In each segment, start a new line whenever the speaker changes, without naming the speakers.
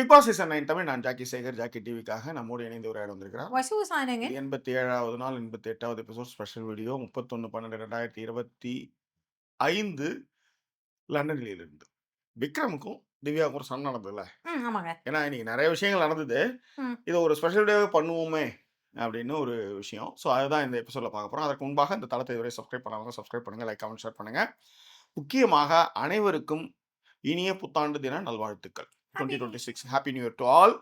Bigg Boss season nine Tamil நான் Jacky Sekar Jackie டிவிக்காக நம்மோடு இணைந்து உரையாட வந்திருக்கிறார்
வசு சாயனங்க
எண்பத்தி ஏழாவது நாள் எண்பத்தி எட்டாவது எபிசோட் ஸ்பெஷல் வீடியோ முப்பத்தொன்று பன்னெண்டு ரெண்டாயிரத்தி இருபத்தி ஐந்து லண்டனில் இருந்து விக்ரமுக்கும் திவ்யாவுக்கும் ஒரு சண்டை நடந்ததுல. ஏன்னா இன்னைக்கு நிறைய விஷயங்கள் நடந்தது. இதை ஒரு ஸ்பெஷல் டேவே பண்ணுவோமே அப்படின்னு ஒரு விஷயம். ஸோ அதுதான் இந்த எபிசோடில் பார்க்க போகிறோம் அதற்கு முன்பாக இந்த தளத்தை இதுவரை சப்ஸ்கிரைப் பண்ணாங்க சப்ஸ்கிரைப் பண்ணுங்கள் லைக் கமெண்ட் ஷேர் பண்ணுங்கள் முக்கியமாக அனைவருக்கும் இனிய புத்தாண்டு தின நல்வாழ்த்துக்கள். Twenty twenty six happy new year to all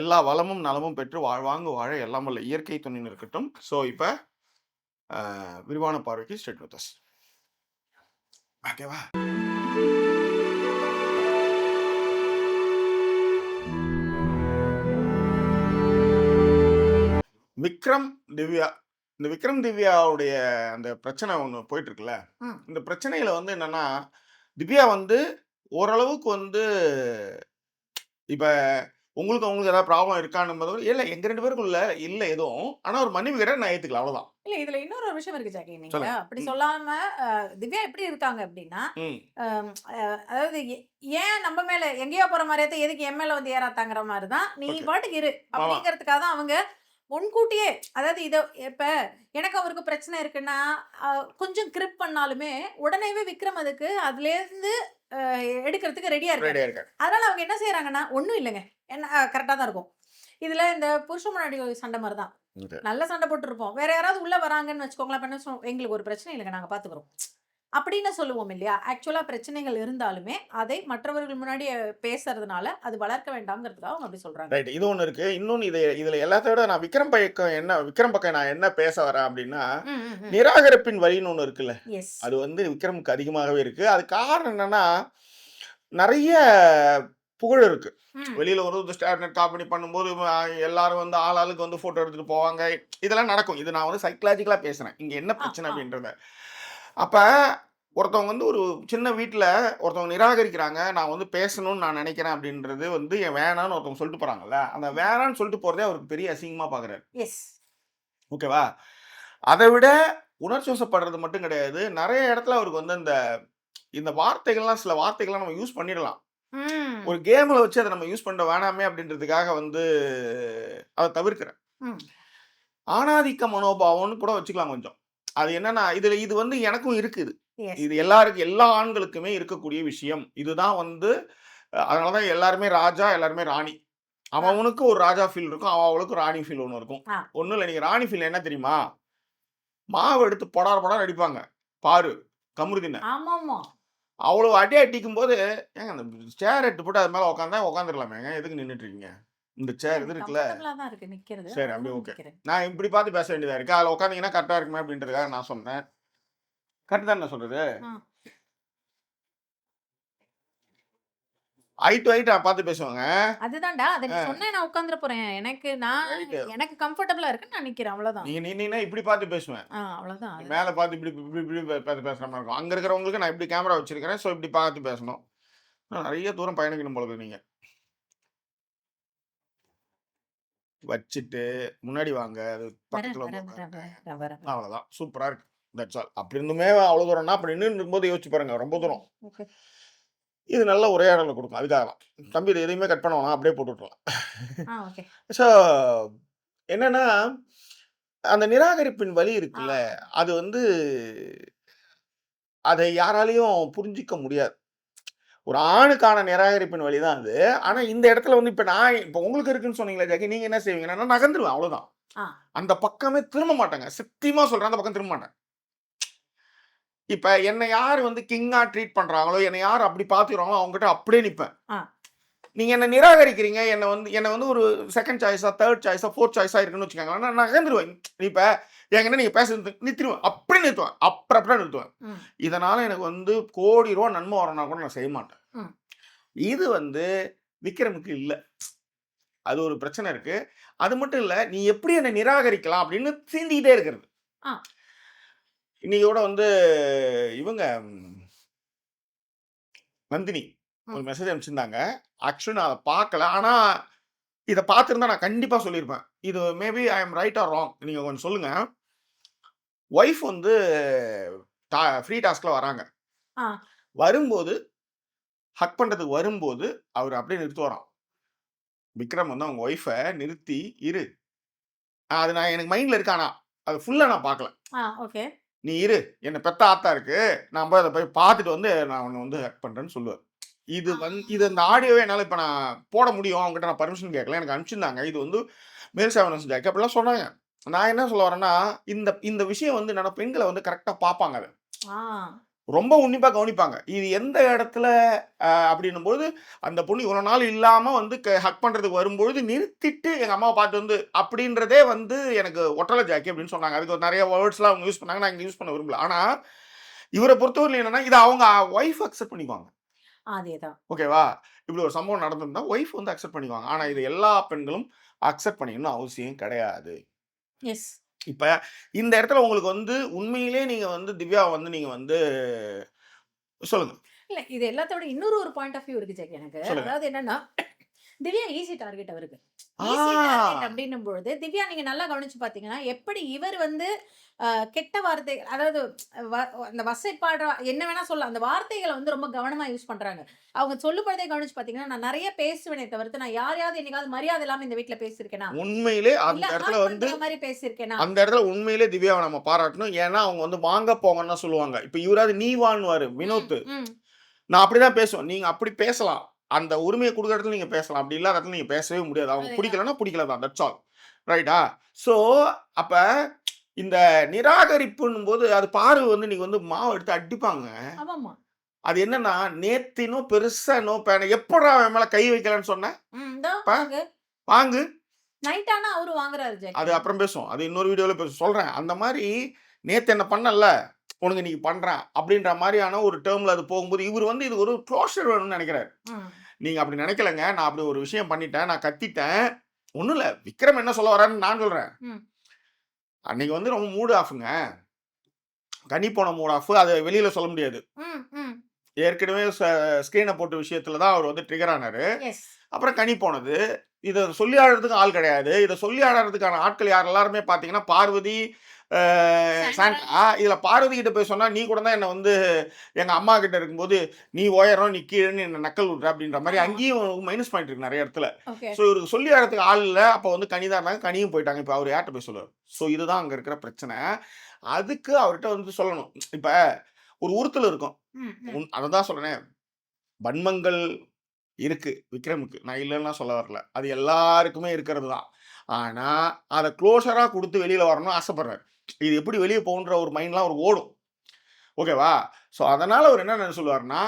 எல்லா வளமும் நலமும் பெற்று வாழ்வாங்கு வாழ. எல்லாம் வல்ல இயற்கை துணின்னு இருக்கட்டும். ஸோ இப்போ விரிவான பார்வைக்கு ஸ்டேட் வித் ஓகேவா விக்ரம் திவ்யா இந்த விக்ரம் திவ்யாவுடைய அந்த பிரச்சனை ஒன்று போயிட்டு இருக்குல்ல. இந்த பிரச்சனையில வந்து என்னன்னா திவ்யா வந்து ஓரளவுக்கு வந்து இப்ப உங்களுக்கு அவங்களுக்கு ஏதாவது ப்ராப்ளம் இருக்கான்னு இல்ல எங்க ரெண்டு பேருக்குள்ள இல்ல எதுவும். ஆனா ஒரு மன்னிப்பு கேட்டா நான் ஏத்துக்கலாம் அவ்வளவுதான்.
இல்ல இதுல இன்னொரு ஒரு விஷயம் இருக்கு ஜாக்கி. நீங்க. அப்படி. சொல்லாம திவ்யா எப்படி இருக்காங்க அப்படின்னா அதாவது ஏன் நம்ம மேல எங்கேயோ போற மாதிரியே எதுக்கு என் மேல வந்து ஏறாத்தாங்கிற மாதிரி தான். நீ. பாட்டுக்கு இரு. அப்படிங்கறதுக்காக தான் அவங்க முன்கூட்டியே அதாவது இத இப்ப எனக்கு அவருக்கு பிரச்சனை இருக்குன்னா கொஞ்சம் கிரிப் பண்ணாலுமே உடனேவே விக்ரம் அதுக்கு அதுல இருந்து அஹ், எடுக்கிறதுக்கு ரெடியா இருக்கு அதனால அவங்க என்ன செய்யறாங்கன்னா ஒண்ணும் இல்லைங்க. என்ன கரெக்டா தான் இருக்கும். இதுல இந்த புருஷ முன்னாடி சண்டை மாதிரி தான். நல்ல சண்டை போட்டுருப்போம். வேற யாராவது உள்ள வராங்கன்னு வச்சுக்கோங்களேன் சொல்லுவோம், எங்களுக்கு ஒரு பிரச்சனை இல்லைங்க. நாங்க பாத்துக்கிறோம். அப்படின்னு சொல்லுவோம் இல்லையா? ஆக்சுவலா பிரச்சனைகள் இருந்தாலுமே அதை மற்றவர்கள் முன்னாடி பேசுறதுனால அது வளர்க்க வேண்டாம்ங்கிறதுக்காக அவங்க அப்படி சொல்றாங்க.
ரைட் இது ஒன்று இருக்கு. இன்னொன்று இது இதுல எல்லாத்த விட நான் விக்ரம் பக்கம் என்ன விக்ரம் பக்கம் நான் என்ன பேச வரேன் அப்படின்னா நிராகரிப்பின் வழின்னு ஒன்று இருக்குல்ல? அது வந்து விக்ரமுக்கு அதிகமாகவே இருக்கு. அது காரணம் என்னன்னா நிறைய புகழ் இருக்கு. வெளியில ஒரு ஸ்டார்ட் காப்பி பண்ணும்போது எல்லாரும் வந்து ஆள் ஆளுக்கு வந்து போட்டோ எடுத்துட்டு போவாங்க. இதெல்லாம் நடக்கும். இது நான் வந்து சைக்கலாஜிக்கலா பேசுறேன். இங்க என்ன பிரச்சனை. அப்படின்றத. அப்ப ஒருத்தவங்க வந்து ஒரு சின்ன வீட்டில் ஒருத்தவங்க நிராகரிக்கிறாங்க நான் வந்து பேசணும்னு நான் நினைக்கிறேன் அப்படின்றது வந்து என் வேணான்னு ஒருத்தவங்க சொல்லிட்டு போறாங்கல்ல அந்த வேணான்னு சொல்லிட்டு போறதே அவருக்கு பெரிய அசிங்கமா பாக்குறாரு.
எஸ்
ஓகேவா? அதை விட உணர்ச்சி வசப்படுறது மட்டும் கிடையாது. நிறைய இடத்துல அவருக்கு வந்து இந்த இந்த வார்த்தைகள்லாம் சில வார்த்தைகள்லாம் நம்ம யூஸ் பண்ணிடலாம். ஒரு கேம்ல வச்சு அதை நம்ம யூஸ் பண்ண வேணாமே அப்படின்றதுக்காக வந்து அதை தவிர்க்கிறேன். ஆணாதிக்க மனோபாவம்னு கூட வச்சுக்கலாம் கொஞ்சம். அது என்னன்னா இதுல இது வந்து எனக்கும் இருக்குது. இது எல்லாருக்கும் எல்லா ஆண்களுக்குமே இருக்கக்கூடிய விஷயம். இதுதான் வந்து அதனாலதான் எல்லாருமே ராஜா எல்லாருமே ராணி. அவனுக்கு ஒரு ராஜா ஃபீல் இருக்கும் அவன் அவளுக்கு ராணி ஃபீல் ஒன்று இருக்கும். ஒன்றும் இல்லை நீங்க ராணி ஃபீல் என்ன தெரியுமா? மாவு எடுத்து பொடார் பொடார் அடிப்பாங்க. பாரு கமுருதின. அவ்வளோ அடி அடிக்கும் போது ஏங்க அந்த சேர் எடுத்து போட்டு அது மேல உட்காந்தா உட்காந்துருக்கலாமேங்க எதுக்கு நின்றுட்டு இருக்கீங்க? இந்த சேர் இது இருக்குல்ல.
Comfortable-ஆ தான் இருக்கு நிக்கிறது.
சரி, okay.
நிக்கிறேன்.
நான் இப்படி பார்த்து பேச வேண்டியதா இருக்கு? அதில் உட்காந்தீங்கன்னா கரெக்டாக இருக்குமே அப்படின்றதுக்காக நான் சொன்னேன். கரெக்ட் தான் நான் சொல்றது. ஐ டு ஐட் பார்த்து பேசுவாங்க.
அதுதான்டா அதை நீ சொன்னேன் நான் உட்காந்துட போறேன். எனக்கு நான். எனக்கு கம்ஃபர்டபுளா இருக்கு நான் நிக்கிறேன் அவ்வளவுதான்.
நீங்க நின்னா இப்படி பார்த்து பேசுவேன்.
அவ்வளவுதான்
மேலே பார்த்து இப்படி இப்படி இப்படி பே- பேச பேசுற மாதிரி இருக்கும். அங்கே இருக்கிறவங்களுக்கு நான் இப்படி கேமரா வச்சிருக்கிறேன் ஸோ இப்படி பார்த்து பேசணும். நிறைய தூரம் பயணிக்கணும் போல நீங்க. வச்சுட்டு முன்னாடி வாங்க அது பக்கத்தில் அவ்வளோதான் சூப்பராக இருக்கு. தட்ஸ் ஆல் அப்படி இருந்துமே அவ்வளோ தூரம்னா அப்படி நின்று இருக்கும்போது யோசிச்சு பாருங்க ரொம்ப தூரம். இது நல்ல உரையாடலை கொடுக்கும் அதுக்காக தான் தம்பி இது எதையுமே கட் பண்ண வேணாம் அப்படியே போட்டு விட்றலாம்
ஆ ஓகே
ஸோ என்னன்னா அந்த நிராகரிப்பின் வழி இருக்குல்ல அது வந்து அதை யாராலையும் புரிஞ்சிக்க முடியாது. ஒரு ஆணுக்கான நிராகரிப்பின் வழி தான் அது. ஆனா இந்த இடத்துல வந்து இப்ப நான் இப்ப உங்களுக்கு இருக்குன்னு சொன்னீங்களா ஜாக்கி நீங்க என்ன செய்வீங்கன்னா நான் நகர்ந்துருவேன் அவ்வளவுதான்.
ஆ.
அந்த பக்கமே திரும்ப மாட்டாங்க. சத்தியமா சொல்றேன் அந்த பக்கம் திரும்ப மாட்டேன். இப்ப என்னை யார் வந்து கிங்கா ட்ரீட் பண்றாங்களோ என்னை யார் அப்படி பாத்துக்கிறாங்களோ அவங்ககிட்ட அப்படியே நிப்பேன்.
ஆ.
நீங்க என்ன நிராகரிக்கிறீங்க என்ன வந்து என்ன வந்து ஒரு செகண்ட் சாய்ஸா தேர்ட் சாய்ஸா ஃபோர்த் சாய்ஸா இருக்குன்னு வச்சுக்கோங்க நான் நகர்ந்துருவேன். இப்ப என்கிட்ட நீங்க பேசுறது நிறுத்திடுவேன். அப்படி நிறுத்துவேன். அப்புறம் அப்புறம் நிறுத்துவேன். இதனால எனக்கு வந்து கோடி ரூபா நன்மை வரனா கூட நான் செய்ய மாட்டேன். இது வந்து விக்ரமுக்கு இல்ல. அது ஒரு பிரச்சனை இருக்கு. அது மட்டும் இல்ல நீ எப்படி என்னை நிராகரிக்கலாம் அப்படின்னு சீண்டிக்கிட்டே இருக்கிறது. இன்னைக்கு வந்து இவங்க நந்தினி ஒரு. மெசேஜ் அனுப்பிச்சிருந்தாங்க. ஆக்சுவலி நான் அதை பார்க்கல. ஆனா இதை பார்த்துருந்தா நான் கண்டிப்பா சொல்லியிருப்பேன். இது maybe I am right or wrong நீங்க கொஞ்சம் சொல்லுங்க. ஒய்ஃப் வந்து ஃப்ரீ டாஸ்க்ல வராங்க.
ஆ.
வரும்போது ஹக் பண்றதுக்கு வரும்போது அவர் அப்படியே நிறுத்துவாராம் விக்ரம் வந்து அவங்க ஒய்ஃபை நிறுத்தி இரு. அது நான் எனக்கு மைண்ட்ல இருக்கு ஆனா அது ஃபுல்லா நான் பார்க்கல.
Ah okay.
நீ இரு. என்ன பெத்த ஆத்தா இருக்கு. நான் போய் அதை போய் பார்த்துட்டு வந்து நான் உன்னை வந்து ஹேக் பண்றேன்னு சொல்லுவார். இது வந்து இது இந்த ஆடியோவே என்னால் இப்போ நான் போட முடியும். அவங்ககிட்ட நான் பர்மிஷன் கேட்கல. எனக்கு அனுப்பிச்சிருந்தாங்க. இது வந்து மேல் சேவனஸ் ஜாக்கி அப்படிலாம் சொன்னாங்க. நான் என்ன சொல்ல வரேன்னா இந்த இந்த விஷயம் வந்து என்னன்னா பெண்களை வந்து கரெக்டாக பார்ப்பாங்க அதை. ரொம்ப உன்னிப்பா கவனிப்பாங்க. இது எந்த இடத்துல அப்படின்னும் போது அந்த பொண்ணு இவ்வளோ நாள் இல்லாமல் வந்து ஹக் பண்ணுறதுக்கு வரும்பொழுது நிறுத்திட்டு எங்கள் அம்மாவை பார்த்து வந்து அப்படின்றதே வந்து எனக்கு ஒட்டலை ஜாக்கி அப்படின்னு சொன்னாங்க. அதுக்கு ஒரு நிறைய வேர்ட்ஸ்லாம் அவங்க யூஸ் பண்ணாங்க. நான் இங்கே யூஸ் பண்ண விரும்பல. ஆனால் இவரை பொறுத்தவரையில் என்னன்னா இதை அவங்க ஒய்ஃப் அக்செப்ட் பண்ணிக்குவாங்க.
அதேதான்.
ஓகேவா இப்படி ஒரு சம்பவம் நடந்திருந்தா ஒய்ஃப் வந்து அக்செப்ட் பண்ணிக்குவாங்க. ஆனால் இது எல்லா பெண்களும் அக்செப்ட் பண்ணிக்கணும்னு அவசியம் கிடையாது.
எஸ்
இப்போ இந்த இடத்துல உங்களுக்கு வந்து உண்மையிலே நீங்கள் வந்து திவ்யா வந்து நீங்கள் வந்து சொல்லுங்க.
இல்ல இது எல்லாத்தோட இன்னொரு ஒரு பாயிண்ட் ஆஃப் வியூ இருக்கு ஜெக் எனக்கு. அதாவது என்னன்னா திவ்யா ஈஸி டார்கெட் அவருக்கு. அப்படின்னும் பொழுது திவ்யா நீங்க நல்லா கவனிச்சு பாத்தீங்கன்னா எப்படி இவர் வந்து கெட்ட வார்த்தை அதாவது அந்த வசைப்பாடுற என்ன வேணா சொல்லலாம் அந்த வார்த்தைகளை வந்து ரொம்ப கவனமா யூஸ் பண்றாங்க. அவங்க சொல்லும் பொழுதே கவனிச்சு பாத்தீங்கன்னா நான் நிறைய பேசுவேனே தவிர்த்து நான் யாரையாவது என்னைக்காவது மரியாதை இல்லாம இந்த வீட்ல பேசியிருக்கேனா?
உண்மையிலே அந்த இடத்துல வந்து
மாதிரி பேசியிருக்கேனா?
அந்த இடத்துல உண்மையிலே திவ்யாவை நம்ம பாராட்டணும். ஏன்னா அவங்க வந்து வாங்க போங்கன்னு சொல்லுவாங்க. இப்போ இவராது நீ வான்னுவாரு வினோத். நான் அப்படிதான் பேசுவேன். நீங்க அப்படி பேசலாம். அந்த உரிமையை கொடுக்குற இடத்துல நீங்க பேசலாம். அப்படி இல்லாத இடத்துல நீங்க பேசவே முடியாது. அவங்க. பிடிக்கலன்னா பிடிக்கல தான் தட்ஸ் ஆல் ரைட்டா ஸோ அப்ப இந்த நிராகரிப்புன்னும் போது அது பார்வை வந்து நீங்க வந்து மாவு எடுத்து அடிப்பாங்க. அது என்னன்னா நேத்தினோ பெருசா நோ பேன எப்படா அவன் மேல கை வைக்கலன்னு சொன்னேன்.
வாங்கு. நைட் ஆனா அவரு வாங்குறாரு
அது அப்புறம் பேசுவோம். அது இன்னொரு வீடியோவில் பேச சொல்கிறேன் அந்த மாதிரி நேற்று என்ன பண்ணல? உனக்கு இன்னைக்கு பண்ணுறேன் அப்படின்ற மாதிரியான ஒரு டேர்மில் அது போகும்போது இவர் வந்து இது ஒரு க்ளோஷர் வேணும்னு நினைக்கிறாரு. நீங்கள் அப்படி நினைக்கலங்க. நான் அப்படி ஒரு விஷயம் பண்ணிட்டேன். நான் கத்திட்டேன். ஒன்றும் இல்லை. விக்ரம் என்ன சொல்ல வரான்னு நான் சொல்கிறேன். அன்னைக்கு வந்து ரொம்ப மூடு ஆஃபுங்க கனி போன மூட் ஆஃப் அதை வெளியில் சொல்ல முடியாது. ஏற்கனவே ஸ்க்ரீனை போட்ட விஷயத்துல தான் அவர் வந்து ட்ரிகர் ஆனாரு. அப்புறம் கனி போனது. இதை சொல்லி ஆடுறதுக்கு ஆள் கிடையாது. இதை சொல்லி ஆடுறதுக்கான ஆட்கள் யார்? எல்லாருமே பார்த்தீங்கன்னா பார்வதி இதில் பார்வதி கிட்ட போய் சொன்னா நீ கூட தான் என்னை வந்து எங்கள் அம்மா கிட்ட இருக்கும்போது நீ உயரம் நீ கீழேன்னு என்ன நக்கல் விட்ற அப்படின்ற மாதிரி. அங்கேயும் மைனஸ் பாயிண்ட் இருக்கு நிறைய இடத்துல. ஸோ இவருக்கு சொல்லி ஆடுறதுக்கு ஆள் இல்லை. அப்போ வந்து கனி தான் இருந்தாங்க. கனியும் போயிட்டாங்க. இப்போ அவர் யார்கிட்ட போய் சொல்லுவார்? ஸோ இதுதான் அங்கே இருக்கிற பிரச்சனை. அதுக்கு அவர்கிட்ட வந்து சொல்லணும். இப்போ ஒரு உறுத்தல் இருக்கும். அதை தான் சொல்றேனே. வன்மங்கள் இருக்கு விக்ரமுக்கு. நான் இல்லைன்னா சொல்ல வரல. அது எல்லாருக்குமே இருக்கிறது தான். ஆனா அதை க்ளோஸரா கொடுத்து வெளியில வரணும்னு ஆசைப்படுறாரு. இது எப்படி வெளியே போகுன்ற ஒரு மைண்ட்லாம் ஒரு ஓடும். ஓகேவா ஸோ அதனால அவர் என்ன சொல்லுவாருன்னா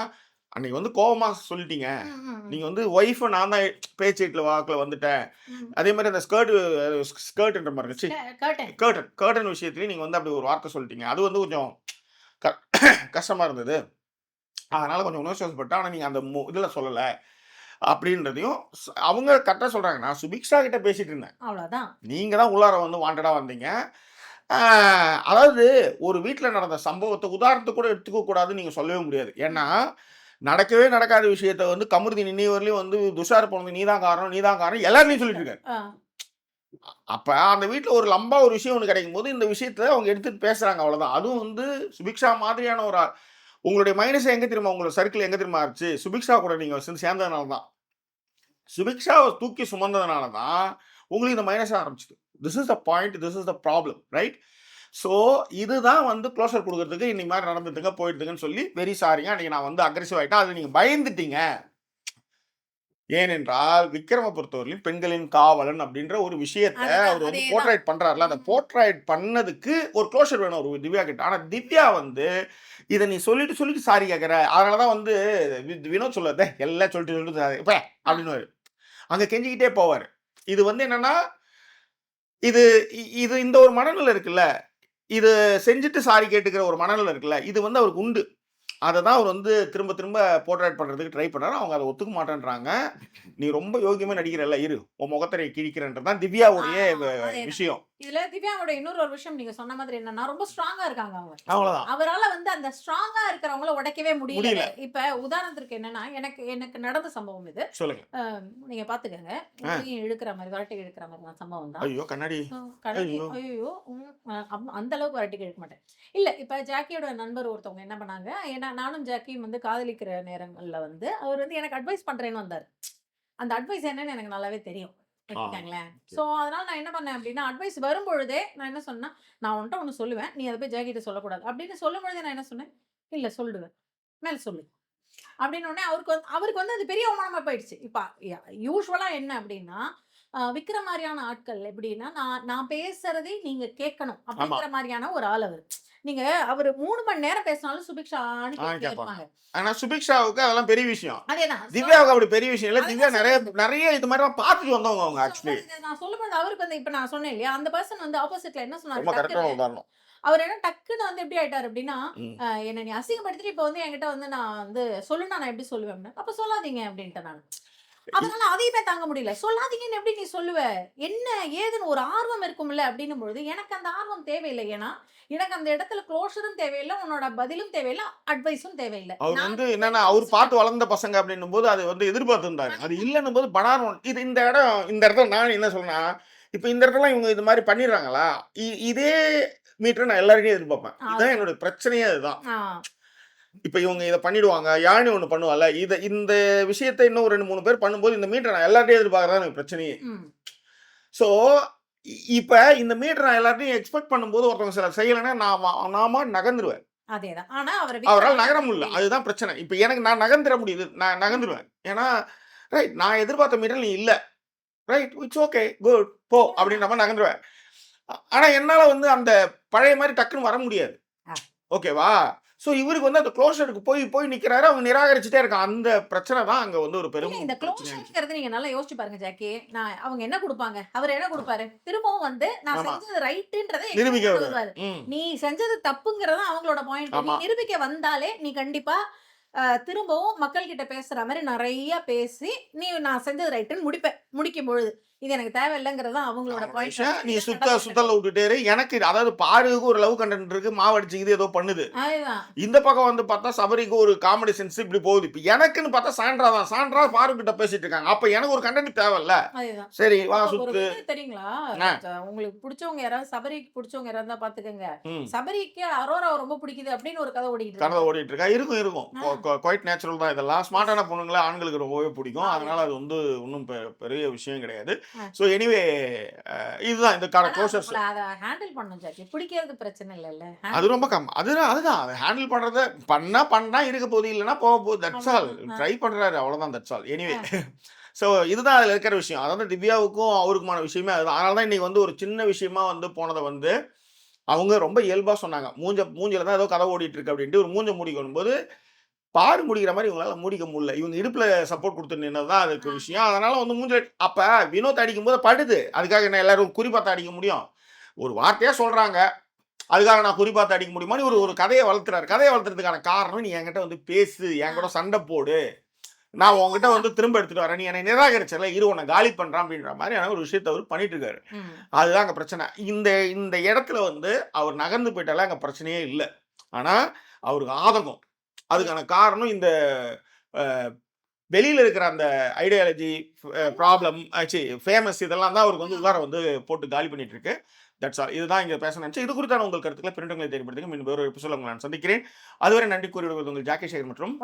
அன்னைக்கு வந்து கோவமா சொல்லிட்டீங்க.
ம், ம், ம்.
நீங்க வந்து ஒய்ஃபை நான் தான் பேச்சீட்டில் வாக்கில் வந்துட்டேன்.
ம்.
அதே மாதிரி அந்த ஸ்கர்ட் ஸ்கர்ட்ன்ற மாதிரி இருந்துச்சு. கேர்டன் கேர்டன் விஷயத்துலையும் நீங்கள் வந்து அப்படி ஒரு வார்த்தை சொல்லிட்டீங்க. அது வந்து கொஞ்சம் கஷ்டமாக இருந்தது. அதனால் கொஞ்சம் உணர்ச்சிப்பட்டேன் ஆனால் நீங்கள் அந்த இதில் சொல்லலை. அப்படின்றதையும் அவங்க கரெக்டாக சொல்கிறாங்க நான் சுபிக்ஷா கிட்ட பேசிட்டு இருந்தேன்.
அவ்வளவுதான்.
நீங்கள் தான் உள்ளார வந்து வாண்டடாக வந்தீங்க. அதாவது ஒரு வீட்டில் நடந்த சம்பவத்தை உதாரணத்துக்கு கூட எடுத்துக்க கூடாதுன்னு நீங்கள் சொல்லவே முடியாது. ஏன்னா நடக்கவே நடக்காத விஷயத்த வந்து கமுருதி நினைவரையிலையும் வந்து துஷார் போனது நீ தான் காரணம் நீ தான் காரணம் எல்லாருமே சொல்லிட்டு இருக்காரு. அப்ப அந்த வீட்ல ஒரு லம்பா ஒரு விஷயம் ஒன்று கிடைக்கும் போது இந்த விஷயத்த அவங்க எடுத்துட்டு பேசுறாங்க அவ்வளவுதான். அதுவும் வந்து சுபிக்ஷா மாதிரியான ஒரு. உங்களுடைய மைனஸ் எங்க தெரியுமா? உங்களோட சர்க்கிள் எங்க தெரியுமா ஆச்சு சுபிக்ஷா கூட நீங்க சேர்ந்து சேர்ந்ததுனால தான் சுபிக்ஷாவை தூக்கி சுமந்ததுனால தான் உங்களுக்கு இந்த மைனஸ் ஆரம்பிச்சது. This is the point this is the problem right so இதுதான் வந்து க்ளோசர் கொடுக்கறதுக்கு இன்னைக்கு மாதிரி நடந்துட்டுங்க போயிட்டுங்கன்னு சொல்லி வெரி சாரிங்க அன்னைக்கு நான் வந்து அக்ரெசிவ் ஆயிட்டேன். அது நீங்க பயந்துட்டீங்க. ஏனென்றால் விக்ரம பொறுத்தவரையிலும் பெண்களின் காவலன் அப்படின்ற ஒரு விஷயத்தை அவர் வந்து. போர்ட்ரைட் பண்றாருல. அந்த. போர்ட்ரைட் பண்ணதுக்கு ஒரு க்ளோஷர் வேணும் ஒரு திவ்யா கிட்ட. ஆனா திவ்யா வந்து இதை நீ சொல்லிட்டு சொல்லிட்டு சாரி கேட்குற அதனாலதான் வந்து வினோத் சொல்லாத எல்லாம் சொல்லிட்டு சொல்லிட்டு sorry. இப்ப அப்படின்னு. அங்க கெஞ்சிக்கிட்டே போவார். இது வந்து என்னன்னா இது இது இந்த ஒரு மனநிலை இருக்குல்ல? இது செஞ்சுட்டு சாரி கேட்டுக்கிற ஒரு மனநிலை இருக்குல்ல? இது வந்து அவருக்கு உண்டு. அதை தான் அவர் வந்து திரும்ப திரும்ப போர்ட்ரேட் பண்ணுறதுக்கு ட்ரை பண்ணாரு. அவங்க அதை ஒத்துக்க மாட்டேன்றாங்க. நீ ரொம்ப யோகியமாக நடிக்கிறல்ல இரு. உன் முகத்தை கிழிக்கிறன்றது தான் திவ்யாவுடைய. விஷயம்.
இதுல திவ்யாவோட இன்னொரு ஒரு விஷயம் நீங்க சொன்ன மாதிரி என்னன்னா ரொம்ப ஸ்ட்ராங்கா இருக்காங்க அவங்க.
அவ்வளோதான்
அவரால வந்து அந்த ஸ்ட்ராங்கா இருக்கிறவங்கள உடைக்கவே முடியல. இப்ப உதாரணத்துக்கு என்னன்னா எனக்கு எனக்கு நடந்த சம்பவம் இது.
சொல்லுங்க.
நீங்க பாத்துக்கங்க. இழுக்கிற மாதிரி விரட்டி இழுக்கிற மாதிரி சம்பவம் தான்.
ஐயோ கண்ணாடி. ஐயோ.
அந்த அளவுக்கு வரட்டிக்கு எடுக்க மாட்டேன். இல்ல இப்ப ஜாக்கியோட நண்பர் ஒருத்தவங்க என்ன பண்ணாங்க ஏன்னா நானும் ஜாக்கியும் வந்து காதலிக்கிற நேரங்கள்ல வந்து அவர் வந்து எனக்கு அட்வைஸ் பண்றேன்னு வந்தார். அந்த அட்வைஸ் என்னன்னு எனக்கு நல்லாவே தெரியும். வச்சுக்கோங்களேன். ஸோ அதனால நான் என்ன பண்ணேன் அப்படின்னா அட்வைஸ் வரும்பொழுதே நான் என்ன சொன்னேன் நான் உன்கிட்ட ஒன்று சொல்லுவேன் நீ அதை போய் ஜெயகிட்ட சொல்லக்கூடாது. அப்படின்னு சொல்லும் பொழுதே நான் என்ன சொன்னேன் இல்லை சொல்லுவேன். மேலே சொல்லு. அப்படின்னு உடனே அவருக்கு வந்து அவருக்கு வந்து அது பெரிய அவமானமா போயிடுச்சு. இப்போ யூஸ்வலா என்ன அப்படின்னா ஆஹ் விக்கிற மாதிரியான ஆட்கள் எப்படின்னா நான் நான் பேசுறதை நீங்க கேட்கணும் அப்படிங்கிற மாதிரியான ஒரு ஆள் அவர். நீங்க அவர் மூணு மணி நேரம் பேசினாலும் சுபிக்ஷா ஆன்னு
ஆ,
கேட்டுட்டே
கேட்பாங்க.
இருப்பாங்க?
ஆனா சுபிக்ஷாவுக்கு அதெல்லாம் பெரிய விஷயம். திவ்யாவுக்கு அப்படி பெரிய விஷயம் இல்ல. திவ்யா நிறைய. நிறைய இது மாதிரி பார்த்துட்டு வந்தவங்க அவங்க ஆக்சுவலி
நான் சொல்லும்போது அவருக்கு வந்து இப்ப நான் சொன்னேன் இல்லையா? அந்த பர்சன் வந்து ஆப்போசிட்ல என்ன சொன்னாரு? அவர் என்ன டக்குன்னு வந்து எப்படி ஆயிட்டாரு அப்படின்னா என்ன நீ அசிங்கப்படுத்திட்டு இப்ப வந்து என்கிட்ட வந்து நான் வந்து சொல்லுனா நான் எப்படி சொல்லுவேன்? அப்ப சொல்லாதீங்க அப்படின்ட்டு நான். அதனால அதையுமே தாங்க முடியல. சொல்லாதீங்கன்னு எப்படி நீ சொல்லுவ? என்ன ஏதுன்னு ஒரு ஆர்வம் இருக்கும்ல அப்படின்னும் பொழுது எனக்கு அந்த ஆர்வம் தேவையில்லை. ஏன்னா எனக்கு அந்த இடத்துல க்ளோஷரும் தேவையில்லை உன்னோட பதிலும் தேவையில்லை அட்வைஸும் தேவையில்லை.
அவர் வந்து என்னன்னா அவர் பார்த்து வளர்ந்த பசங்க அப்படின்னும் போது அது வந்து எதிர்பார்த்துருந்தாரு. அது இல்லைன்னும் போது பனாரம் இது இந்த இடம் இந்த இடத்துல நான் என்ன சொல்றேன்னா இப்போ இந்த இடத்துல இவங்க இது மாதிரி பண்ணிடுறாங்களா? இதே மீட்டர் நான் எல்லாருக்கும் எதிர்பார்ப்பேன். இதுதான் என்னோட பிரச்சனையே அதுதான். இப்போ இவங்க இதை பண்ணிடுவாங்க யானி ஒன்று பண்ணுவாங்கல்ல இதை இந்த விஷயத்தை இன்னும் ரெண்டு மூணு பேர் பண்ணும்போது இந்த மீட்டர் நான் எல்லார்ட்டையும் எதிர்பார்க்கறதா எனக்கு பிரச்சனையே. ஸோ இப்போ இந்த மீட்டர் நான் எல்லார்ட்டையும் எக்ஸ்பெக்ட் பண்ணும்போது ஒருத்தவங்க சிலர் செய்யலைன்னா நான் நாம நகர்ந்துருவேன். அவரால் நகர முடியல. அதுதான் பிரச்சனை. இப்போ எனக்கு நான் நகர்ந்துட முடியுது. நான் நகர்ந்துருவேன். ஏன்னா ரைட் நான் எதிர்பார்த்த மீட்டர் நீ இல்லை. ரைட் இட்ஸ் ஓகே குட் போ அப்படின்ற மாதிரி நகர்ந்துருவேன். ஆ- ஆனா என்னால வந்து அந்த பழைய மாதிரி டக்குன்னு வர முடியாது. ஓகேவா ஸோ இவருக்கு வந்து அந்த க்ளோஷருக்கு போய் போய் நிக்கிறாரு. அவங்க நிராகரிச்சுட்டே இருக்கான். அந்த பிரச்சனை தான் அங்க வந்து ஒரு பெரும்
இந்த. க்ளோஷர்ங்கிறது நீங்க நல்லா யோசிச்சு பாருங்க ஜாக்கி. நான் அவங்க என்ன கொடுப்பாங்க? அவர் என்ன கொடுப்பாரு? திரும்பவும் வந்து நான். செஞ்சது ரைட்டுன்றதை
நிரூபிக்க
நீ செஞ்சது தப்புங்கிறது அவங்களோட பாயிண்ட் நீ. நிரூபிக்க வந்தாலே நீ கண்டிப்பா அஹ், திரும்பவும் மக்கள் கிட்ட பேசுற மாதிரி நிறைய பேசி நீ நான் செஞ்சது ரைட்டுன்னு முடிப்பேன் முடிக்கும் பொழுது இது எனக்கு தேவையில்லைங்கிறது தான் அவங்களோட பாயிண்ட்
நீ சுத்த சுத்தல விட்டுட்டே எனக்கு அதாவது பாருக்கு ஒரு லவ் கண்டென்ட் இருக்கு மாவடிச்சுக்குது ஏதோ பண்ணுது. இந்த பக்கம் வந்து பார்த்தா சபரிக்கு ஒரு காமெடி சென்ஸ் இப்படி போகுது. இப்போ எனக்குன்னு பார்த்தா சாண்ட்ரா தான். சாண்ட்ரா பாரு கிட்ட பேசிட்டு இருக்காங்க. அப்ப எனக்கு ஒரு கண்டென்ட் தேவையில்ல. சரி வா சுத்து.
தெரியுங்களா? உங்களுக்கு பிடிச்சவங்க யாராவது சபரிக்கு பிடிச்சவங்க யாராவது இருந்தா பாத்துக்கோங்க சபரிக்கு அரோராவை ரொம்ப பிடிக்குது அப்படின்னு ஒரு கதை
கனவை
இருக்கு.
ஓடிட்டு இருக்கா? இருக்கும் இருக்கும். குவைட் நேச்சுரல் தான் இதெல்லாம். ஸ்மார்ட்டான பொண்ணுங்கள ஆண்களுக்கு ரொம்பவே பிடிக்கும். அதனால அது வந்து ஒன்றும் பெரிய விஷயம் கிடையாது. ஸோ எனிவே இதுதான் இந்த
ஆனா
க்ளோசர்ஸ்
அத ஹேண்டில் பண்ணும் ஜாக்கி. பிடிக்கிறது பிரச்சனை இல்லைல்ல.
அது ரொம்ப கம் அதுதான் அதுதான். அதை ஹேண்டில் பண்றத பண்ணா பண்ணா இருக்க போகுது இல்லைன்னா போக போகுது. That's all. ட்ரை பண்றாரு அவ்வளவுதான். தட்ஸ் ஆல் எனிவே ஸோ இதுதான் அதில் இருக்கிற விஷயம். அதாவது திவ்யாவுக்கும் அவருக்குமான விஷயமே அதுதான். அதனால தான் இன்னைக்கு வந்து ஒரு சின்ன விஷயமா வந்து போனதை வந்து அவங்க ரொம்ப இயல்பாக சொன்னாங்க. மூஞ்ச மூஞ்சில தான் ஏதோ கதை ஓடிட்டு இருக்கு அப்படின்ட்டு ஒரு மூஞ்ச முடிக்கணும் போது பாரு முடிக்கிற மாதிரி இவங்களால முடிக்க முடியல. இவங்க இடுப்புல சப்போர்ட் கொடுத்து நின்னது தான் அதுக்கு விஷயம். அதனால வந்து மூஞ்சில அப்ப வினோத் அடிக்கும் போது படுது. அதுக்காக என்ன எல்லாரும் குறிப்பாத்து அடிக்க முடியும்? ஒரு வார்த்தையா சொல்றாங்க. அதுக்காக நான் குறிப்பாத்து அடிக்க முடியுமான்னு ஒரு ஒரு கதையை வளர்த்துறாரு. கதையை வளர்த்துறதுக்கான காரணம் நீ என்கிட்ட வந்து பேசு. என் கூட சண்டை போடு. நான் உங்ககிட்ட வந்து திரும்ப எடுத்துட்டு வரேன். நீ என்னை நிராகரிச்சல இரு உன்னை காலி பண்றான் அப்படின்ற மாதிரியான ஒரு விஷயத்தை அவர் பண்ணிட்டு இருக்காரு. அதுதான் அங்கே பிரச்சனை. இந்த இந்த இடத்துல வந்து அவர் நகர்ந்து போயிட்டாலே அங்கே பிரச்சனையே இல்லை. ஆனால் அவருக்கு ஆதகம் அதுக்கான காரணம் இந்த வெளியில இருக்கிற அந்த ஐடியாலஜி ப்ராப்ளம் ஆச்சு ஃபேமஸ் இதெல்லாம் தான் அவருக்கு வந்து உள்ளார வந்து போட்டு காலி பண்ணிட்டு இருக்கு தட்ஸ் ஆல் இதுதான் இங்கே பேச நினைச்சு இது குறித்தான உங்கள் கருத்துக்களை பிரிண்டங்களை தெரியப்படுத்துங்க மீண்டும் வேறு எபிசோட உங்களை நான் சந்திக்கிறேன். அதுவரை நன்றி கூறிவிடுவது உங்கள் ஜாக்கி சேகர் மற்றும்